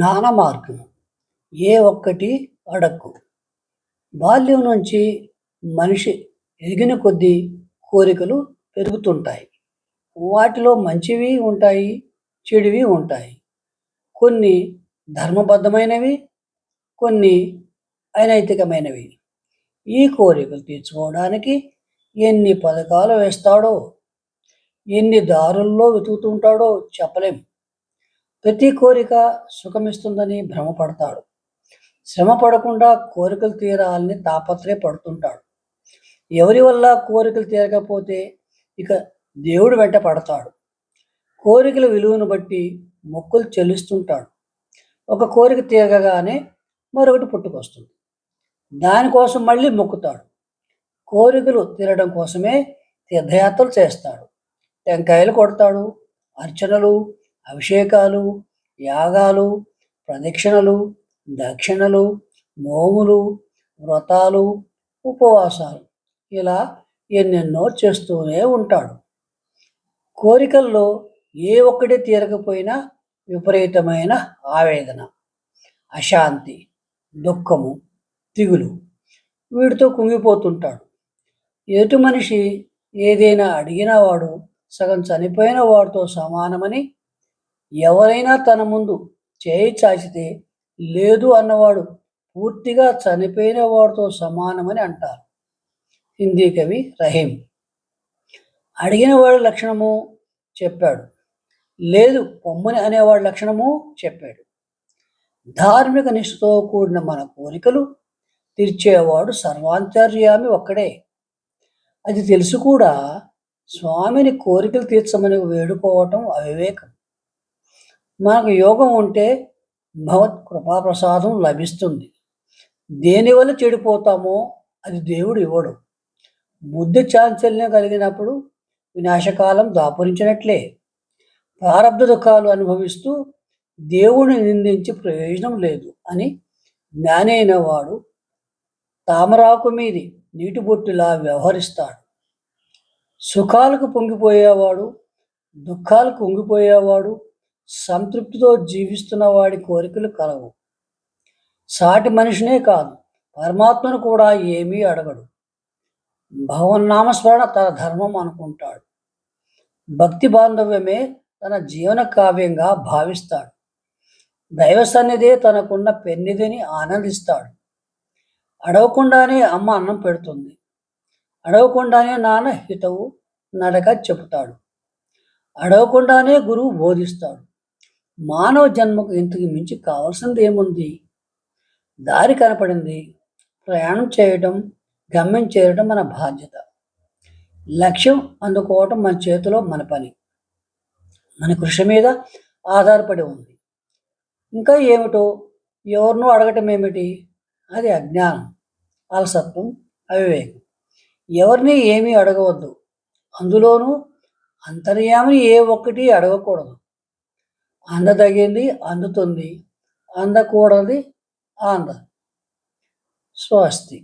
జ్ఞాన మార్గం. ఏ ఒక్కటి అడక్కు. బాల్యం నుంచి మనిషి ఎదిగిన కొద్దీ కోరికలు పెరుగుతుంటాయి. వాటిలో మంచివి ఉంటాయి చెడువి ఉంటాయి. కొన్ని ధర్మబద్ధమైనవి కొన్ని అనైతికమైనవి. ఈ కోరికలు తీర్చుకోవడానికి ఎన్ని పథకాలు వేస్తాడో ఎన్ని దారుల్లో వెతుకుతుంటాడో చెప్పలేం. ప్రతి కోరిక సుఖమిస్తుందని భ్రమపడతాడు. శ్రమ పడకుండా కోరికలు తీరాలని తాపత్రయపడుతుంటాడు ఎవరి వల్ల కోరికలు తీరకపోతే ఇక దేవుడు వెంట పడతాడు. కోరికల విలువను బట్టి మొక్కులు చెల్లిస్తుంటాడు. ఒక కోరిక తీరగానే మరొకటి పుట్టుకొస్తుంది. దానికోసం మళ్ళీ మొక్కుతాడు. కోరికలు తీరడం కోసమే తీర్థయాత్రలు చేస్తాడు. టెంకాయలు కొడతాడు అర్చనలు అభిషేకాలు యాగాలు ప్రదక్షిణలు దక్షిణలు నోములు వ్రతాలు ఉపవాసాలు. ఇలా ఎన్నెన్నో చేస్తూనే ఉంటాడు. కోరికల్లో ఏ ఒక్కటి తీరకపోయినా విపరీతమైన ఆవేదన అశాంతి దుఃఖము తిగులు వీటితో కుంగిపోతుంటాడు. ఎటు మనిషి ఏదైనా అడిగిన వాడు సగం చనిపోయిన వాడితో సమానమని ఎవరైనా తన ముందు చేయి చాచితే లేదు అన్నవాడు పూర్తిగా చనిపోయిన వాడితో సమానమని అంటారు. హిందీ కవి రహీం. అడిగిన వాడి లక్షణము చెప్పాడు. లేదు పొమ్మని అనేవాడి లక్షణము చెప్పాడు. ధార్మిక నిష్ఠతో కూడిన మన కోరికలు తీర్చేవాడు సర్వాంతర్యామి ఒక్కడే. అది తెలుసు కూడా స్వామిని కోరికలు తీర్చమని వేడుకోవటం అవివేకం. మనకు యోగం ఉంటే భగవత్ కృపాప్రసాదం లభిస్తుంది. దేనివల్ల చెడిపోతామో అది దేవుడు ఇవ్వడు. బుద్ధి చాంచల్యం కలిగినప్పుడు వినాశకాలం దాపురించినట్లే. ప్రారంభ దుఃఖాలు అనుభవిస్తూ దేవుడిని నిందించి ప్రయోజనం లేదు అని జ్ఞానైన వాడు తామరాకు మీది నీటి బొట్టులా వ్యవహరిస్తాడు. సుఖాలకు పొంగిపోయేవాడు దుఃఖాలకు పొంగిపోయేవాడు సంతృప్తితో జీవిస్తున్న వాడి కోరికలు కలవు. సాటి మనిషినే కాదు పరమాత్మను కూడా ఏమీ అడగడు. భవన్నామస్మరణ తన ధర్మం అనుకుంటాడు. భక్తి బాంధవ్యమే తన జీవన కావ్యంగా భావిస్తాడు. దైవ సన్నిధే తనకున్న పెన్నిధిని ఆనందిస్తాడు. అడవకుండానే అమ్మ అన్నం పెడుతుంది. అడవకుండానే నాన్న హితవు నడక చెబుతాడు. అడవకుండానే గురువు బోధిస్తాడు. మానవ జన్మకు ఇంతకు మించి కావాల్సింది ఏముంది? దారి కనపడింది. ప్రయాణం చేయడం గమ్యం చేయడం మన బాధ్యత. లక్ష్యం అందుకోవటం మన చేతిలో మన పని. మన కృషి మీద ఆధారపడి ఉంది. ఇంకా ఏమిటో ఎవరినో అడగటం ఏమిటి? అది అజ్ఞానం అలసత్వం అవివేకం. ఎవరిని ఏమీ అడగవద్దు. అందులోనూ అంతర్యామిని ఏ ఒక్కటి అడగకూడదు. అందదగింది అందుతుంది. అందకూడది ఆంద. స్వస్తి.